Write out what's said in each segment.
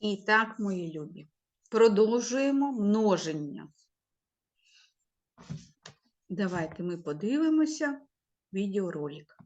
І так, мої любі, продовжуємо множення. Давайте ми подивимося відеоролик.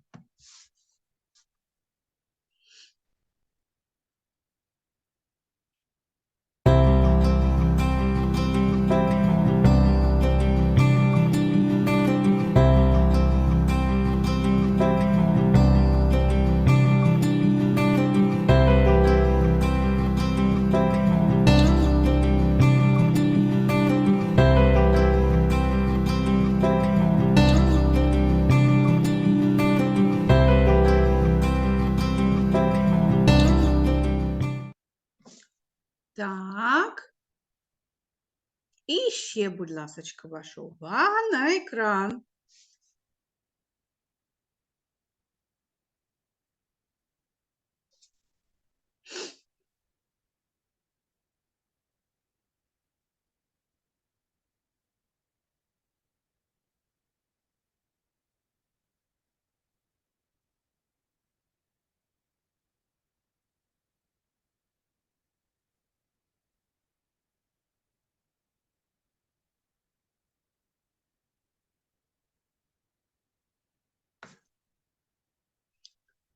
І ще, будь ласка, ваша увага на екран.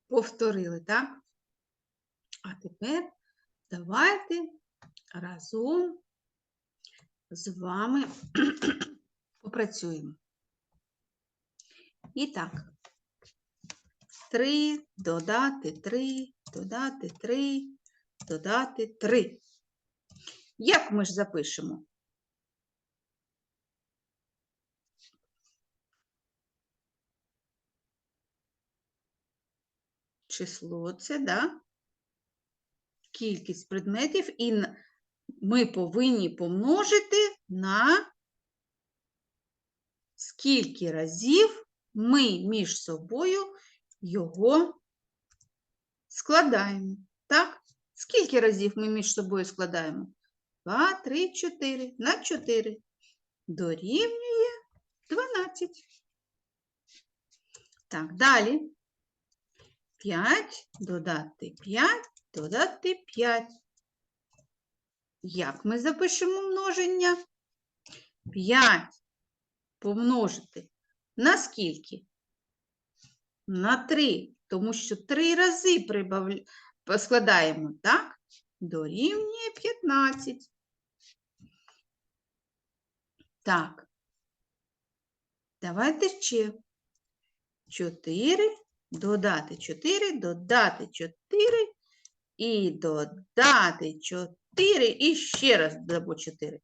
Повторили, так? А тепер давайте разом з вами попрацюємо. І так, 3 додати 3, додати 3, додати 3. Як ми ж запишемо? Число це, да? Кількість предметів, і ми повинні помножити на скільки разів ми між собою його складаємо. Так? Скільки разів ми між собою складаємо? 2, 3, 4 на 4 дорівнює 12. Так, далі. 5 додати 5, додати 5. Як ми запишемо множення? 5 помножити на скільки? На 3, тому що 3 рази прибавля... складаємо, так? Дорівнює 15. Так. Давайте ще. 4 додати 4, додати 4 і додати 4 і ще раз додамо 4.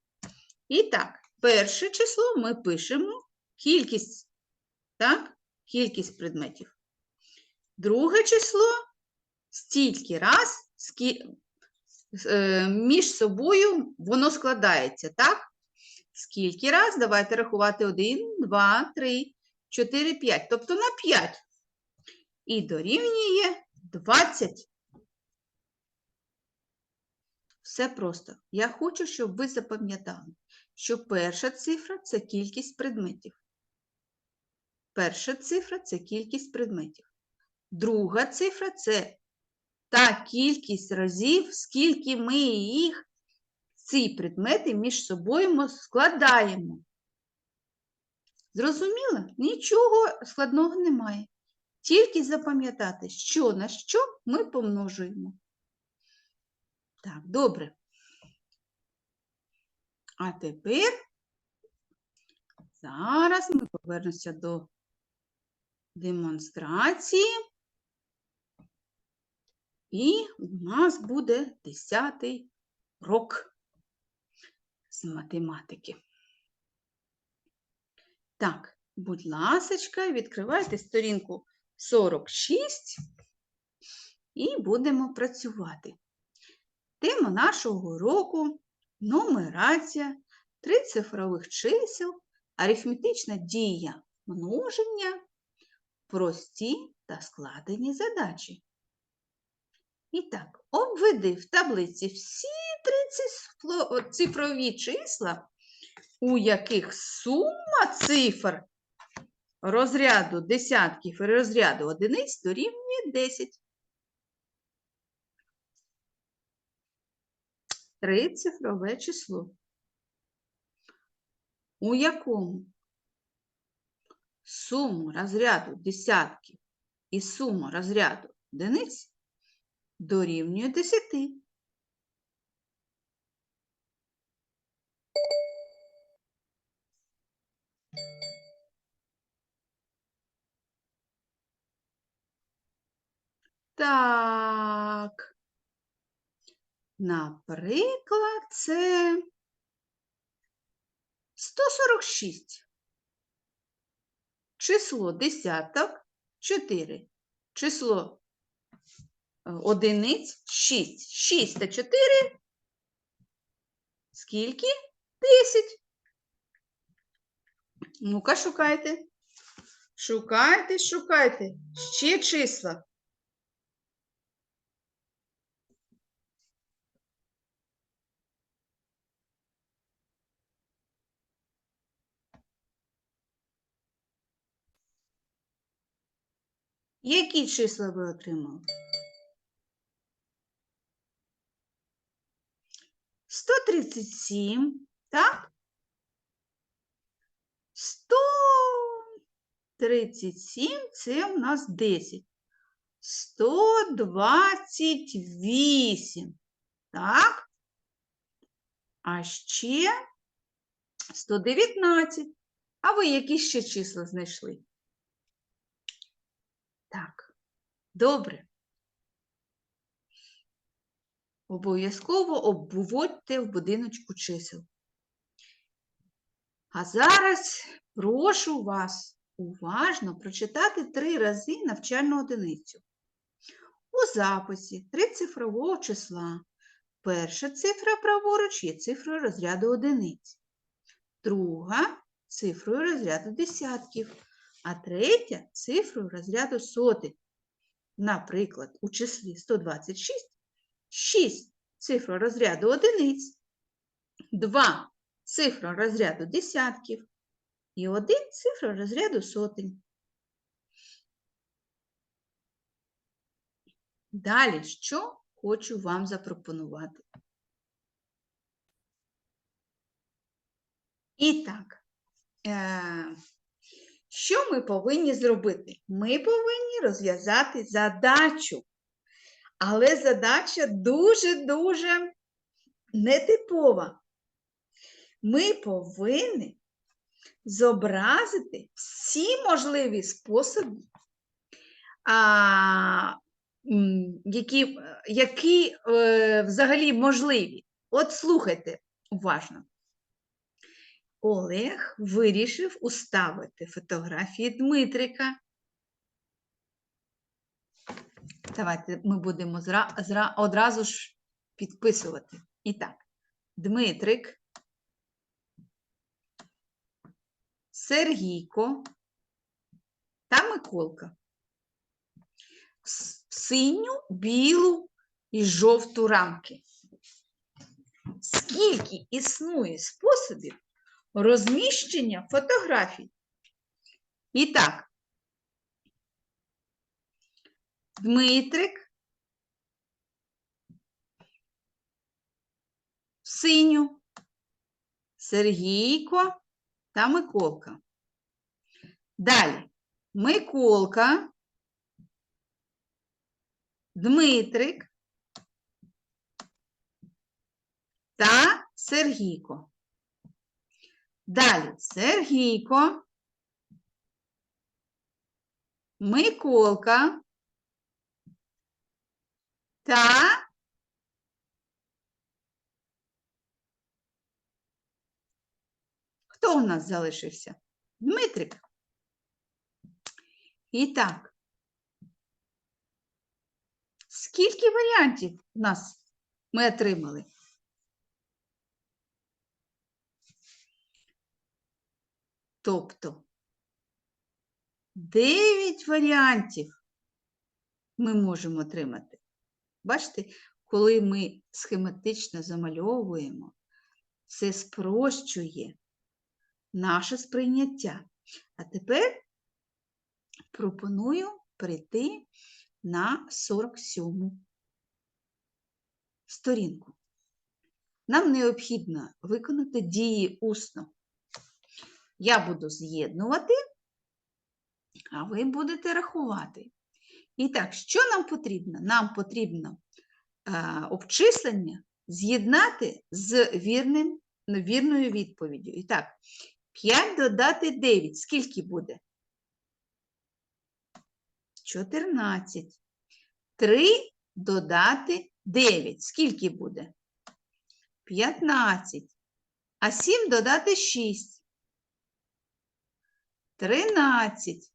І так, перше число ми пишемо кількість, так? Кількість предметів. Друге число стільки раз скі... е, між собою воно складається, так? Скільки раз? Давайте рахувати 1, 2, 3, 4, 5. Тобто на 5 і дорівнює 20. Все просто. Я хочу, щоб ви запам'ятали, що перша цифра це кількість предметів. Перша цифра це кількість предметів. Друга цифра це та кількість разів, скільки ми їх, ці предмети між собою складаємо. Зрозуміло? Нічого складного немає. Тільки запам'ятати, що на що ми помножуємо. Так, добре. А тепер зараз ми повернемося до демонстрації. І у нас буде 10 рок з математики. Так, будь ласочка, відкривайте сторінку 46 і будемо працювати. Тема нашого уроку – нумерація, трицифрових чисел, арифметична дія множення, прості та складені задачі. І так, обведи в таблиці всі три цифрові числа, у яких сума цифр розряду десятків і розряду одиниць дорівнює 10. трицифрове число, у якому суму розряду десятків і сума розряду одиниць дорівнює 10. Так. Наприклад, це 146. Число десяток 4. Число е, одиниць 6. 6 та 4. Скільки? 10. Ну-ка, шукайте. Шукайте, шукайте. Ще числа. Які числа ви отримали? 137, так? 137 це у нас 10. 128, так? А ще 119. А ви які ще числа знайшли? Так, добре. Обов'язково обводьте в будиночку чисел. А зараз прошу вас уважно прочитати три рази навчальну одиницю. У записі трицифрового числа перша цифра праворуч є цифрою розряду одиниць, друга цифрою розряду десятків, а третя цифрою розряду сотень. Наприклад, у числі 126 6 цифра розряду одиниць, 2 цифра розряду десятків і 1 цифра розряду сотень. Далі, що хочу вам запропонувати? І так, е, що ми повинні зробити? Ми повинні розв'язати задачу. Але задача дуже-дуже нетипова. Ми повинні зобразити всі можливі способи, а, які, які е, взагалі можливі. От слухайте уважно. Олег вирішив уставити фотографії Дмитрика. Давайте ми будемо зра, зра, одразу ж підписувати. І так, Дмитрик, Сергійко та Миколка. Синю, білу і жовту рамки. Скільки існує способів розміщення фотографій? І так, Дмитрик синю, Сергійко та Миколка. Далі Миколка, Дмитрик та Сергійко. Далі Сергійко, Миколка та хто у нас залишився? Дмитрик. І так. Скільки варіантів у нас ми отримали? Тобто 9 варіантів ми можемо отримати. Бачите, коли ми схематично замальовуємо, це спрощує наше сприйняття. А тепер пропоную перейти на 47 сторінку. нам необхідно виконати дії усно. Я буду з'єднувати, а ви будете рахувати. І так, що нам потрібно? Нам потрібно е, обчислення з'єднати з вірним, вірною відповіддю. І так, 5 додати 9. Скільки буде? 14. 3 додати 9. Скільки буде? 15. А 7 додати 6. 13.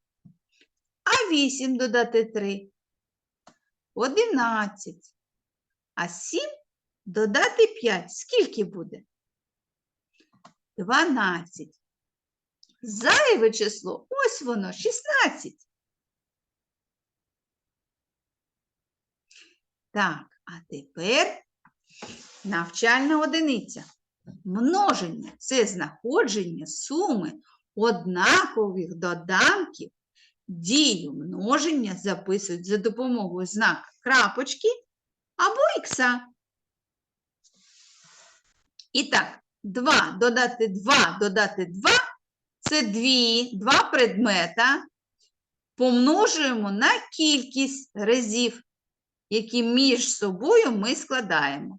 А 8 додати 3. 11. А 7 додати 5. Скільки буде? 12. Зайве число. Ось воно, 16. Так, а тепер навчальна одиниця. Множення це знаходження суми однакових доданків. Дію множення записують за допомогою знака крапочки або ікса. І так, 2 додати 2 додати 2 це дві, два предмета. Помножуємо на кількість разів, які між собою ми складаємо.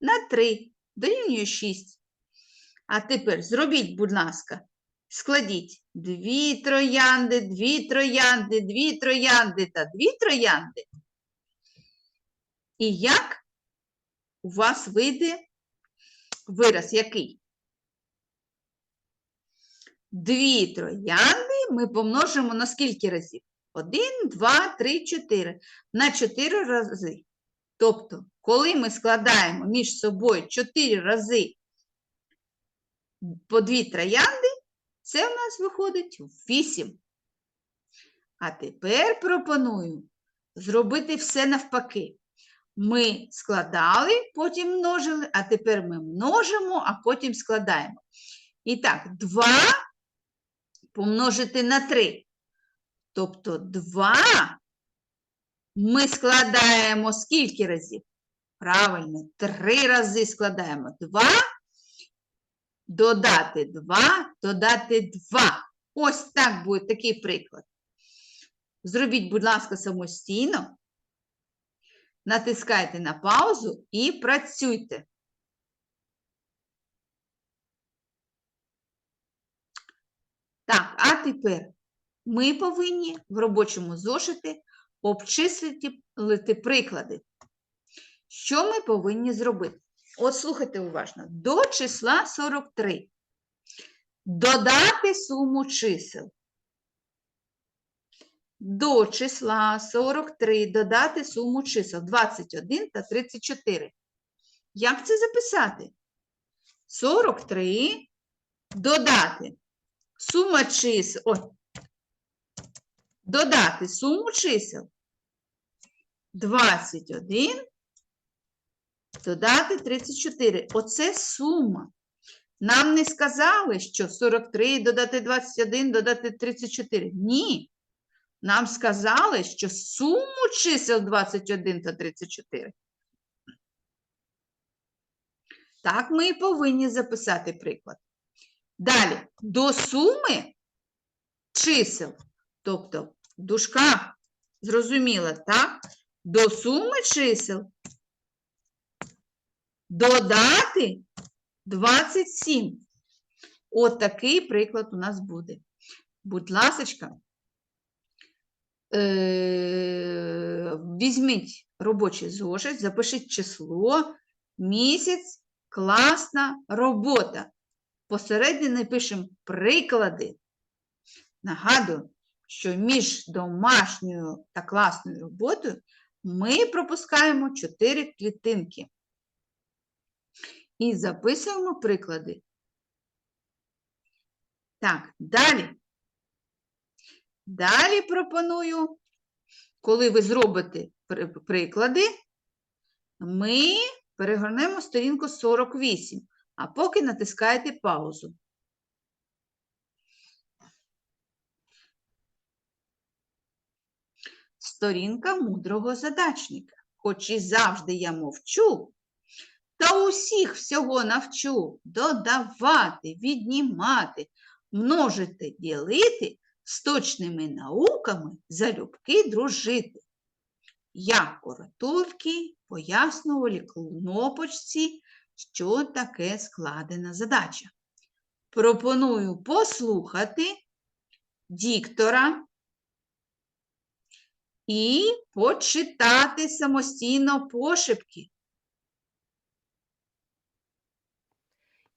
На 3 дорівнює 6. А тепер зробіть, будь ласка, складіть дві троянди, дві троянди, дві троянди та дві троянди. І як у вас вийде вираз який? Дві троянди ми помножимо на скільки разів? Один, два, три, чотири. На чотири рази. Тобто, коли ми складаємо між собою чотири рази по дві троянди, це у нас виходить вісім. А тепер пропоную зробити все навпаки. Ми складали, потім множили, а тепер ми множимо, а потім складаємо. І так, 2 помножити на 3. Тобто 2 ми складаємо скільки разів? Правильно, 3 рази складаємо 2, додати 2, додати 2. Ось так буде такий приклад. Зробіть, будь ласка, самостійно. Натискайте на паузу і працюйте. Так, а тепер ми повинні в робочому зошиті обчислити приклади. Що ми повинні зробити? От слухайте уважно. До числа 43. Додати суму чисел. До числа 43 додати суму чисел 21 та 34. Як це записати? 43 додати сума чисел. Ой, додати суму чисел 21, додати 34. Оце сума. Нам не сказали, що 43 додати 21, додати 34. Ні. Нам сказали, що суму чисел 21 та 34. Так ми і повинні записати приклад. Далі, до суми чисел, тобто в дужках, зрозуміло, так? До суми чисел додати 27. От такий приклад у нас буде. Будь ласочка, е, візьміть робочий зошит, запишіть число, місяць, класна робота. Посередині напишемо приклади. Нагадую, що між домашньою та класною роботою ми пропускаємо 4 клітинки. І записуємо приклади. Так, далі. Далі пропоную, коли ви зробите приклади, ми перегорнемо сторінку 48, а поки натискаєте паузу. Сторінка мудрого задачника. Хоч і завжди я мовчу, та усіх всього навчу додавати, віднімати, множити, ділити, з точними науками залюбки дружити. Я коротульки пояснювали кнопочці, що таке складена задача. Пропоную послухати диктора і почитати самостійно пошепки.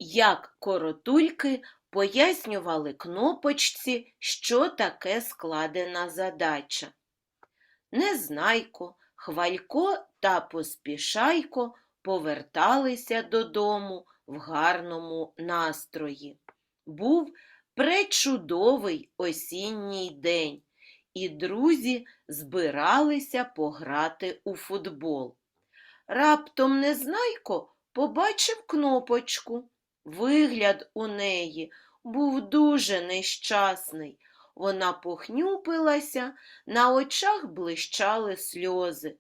Як коротульки пояснювали кнопочці, що таке складена задача. Незнайко, Хвалько та Поспішайко поверталися додому в гарному настрої. Був пречудовий осінній день, і друзі збиралися пограти у футбол. Раптом Незнайко побачив кнопочку. Вигляд у неї був дуже нещасний. Вона похнюпилася, на очах блищали сльози.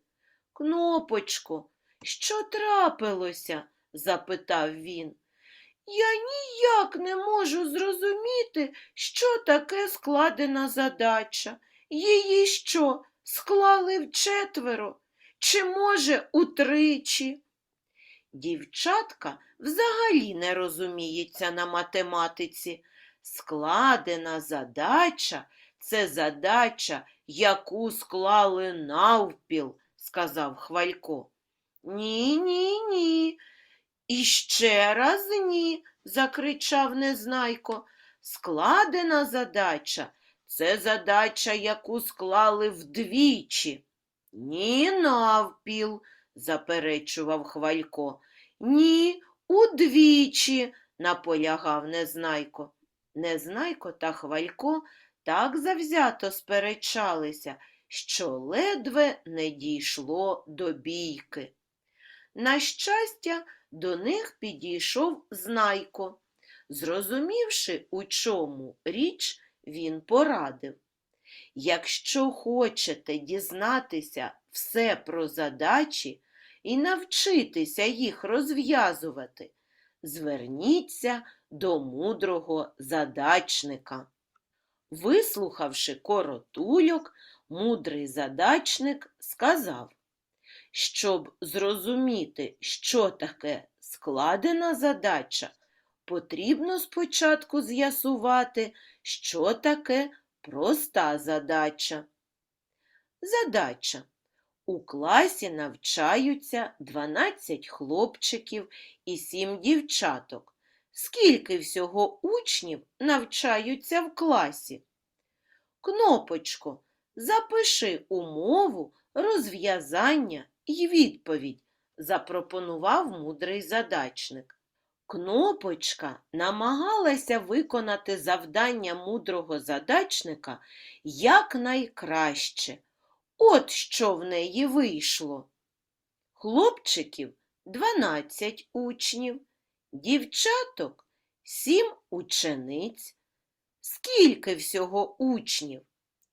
Кнопочко, що трапилося? запитав він. Я ніяк не можу зрозуміти, що таке складена задача. Її що, склали вчетверо? Чи, може, утричі? Дівчатка взагалі не розуміється на математиці. Складена задача це задача, яку склали навпіл, сказав Хвалько. Ні, ні, ні. І ще раз ні, закричав Незнайко. Складена задача це задача, яку склали вдвічі. Ні, навпіл, заперечував Хвалько. Ні, удвічі, наполягав Незнайко. Незнайко та Хвалько так завзято сперечалися, що ледве не дійшло до бійки. На щастя, до них підійшов Знайко. Зрозумівши, у чому річ, він порадив. Якщо хочете дізнатися все про задачі і навчитися їх розв'язувати, зверніться до мудрого задачника. Вислухавши коротульок, мудрий задачник сказав, щоб зрозуміти, що таке складена задача, потрібно спочатку з'ясувати, що таке проста задача. Задача. У класі навчаються 12 хлопчиків і 7 дівчаток. Скільки всього учнів навчаються в класі? Кнопочко, запиши умову, розв'язання і відповідь, запропонував мудрий задачник. Кнопочка намагалася виконати завдання мудрого задачника якнайкраще. От що в неї вийшло. Хлопчиків 12 учнів, дівчаток 7 учениць. Скільки всього учнів?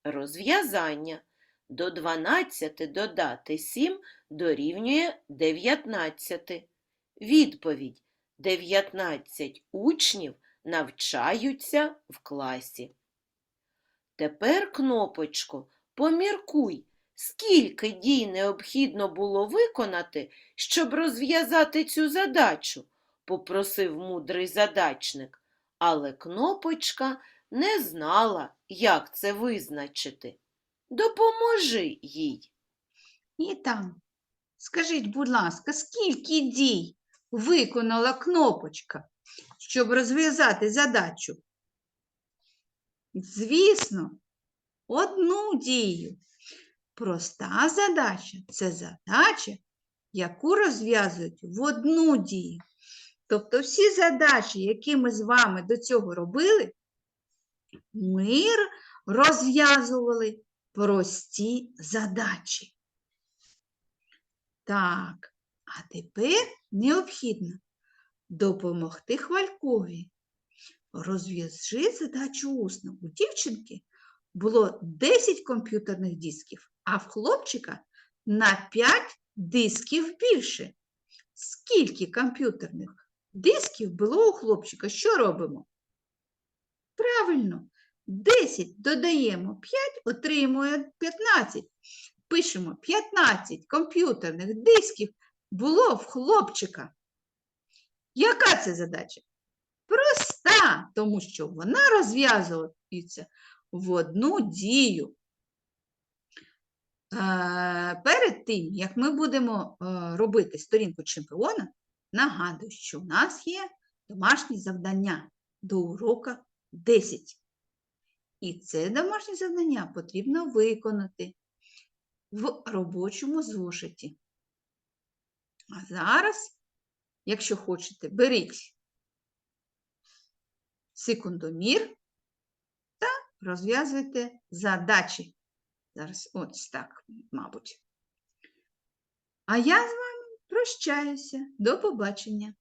Розв'язання. До 12 додати 7 дорівнює 19. Відповідь 19 учнів навчаються в класі. Тепер, кнопочко, поміркуй, скільки дій необхідно було виконати, щоб розв'язати цю задачу, попросив мудрий задачник, але кнопочка не знала, як це визначити. Допоможи їй. І там. Скажіть, будь ласка, скільки дій виконала кнопочка, щоб розв'язати задачу? Звісно, одну дію. Проста задача це задача, яку розв'язують в одну дію. Тобто всі задачі, які ми з вами до цього робили, ми розв'язували прості задачі. Так, а тепер необхідно допомогти Хвалькові. Розв'яжи задачу усно. У дівчинки було 10 комп'ютерних дисків, а в хлопчика на 5 дисків більше. скільки комп'ютерних дисків було у хлопчика. Що робимо? Правильно, 10 додаємо 5, отримує 15. Пишемо 15 комп'ютерних дисків було в хлопчика. Яка це задача? Проста, тому що вона розв'язується в одну дію. Е, Перед тим, як ми будемо е, робити сторінку чемпіона, нагадую, що у нас є домашні завдання до урока 10. І це домашнє завдання потрібно виконати в робочому зошиті. А зараз, якщо хочете, беріть секундомір розв'язуйте задачі. Зараз ось так, мабуть. А я з вами прощаюся. До побачення.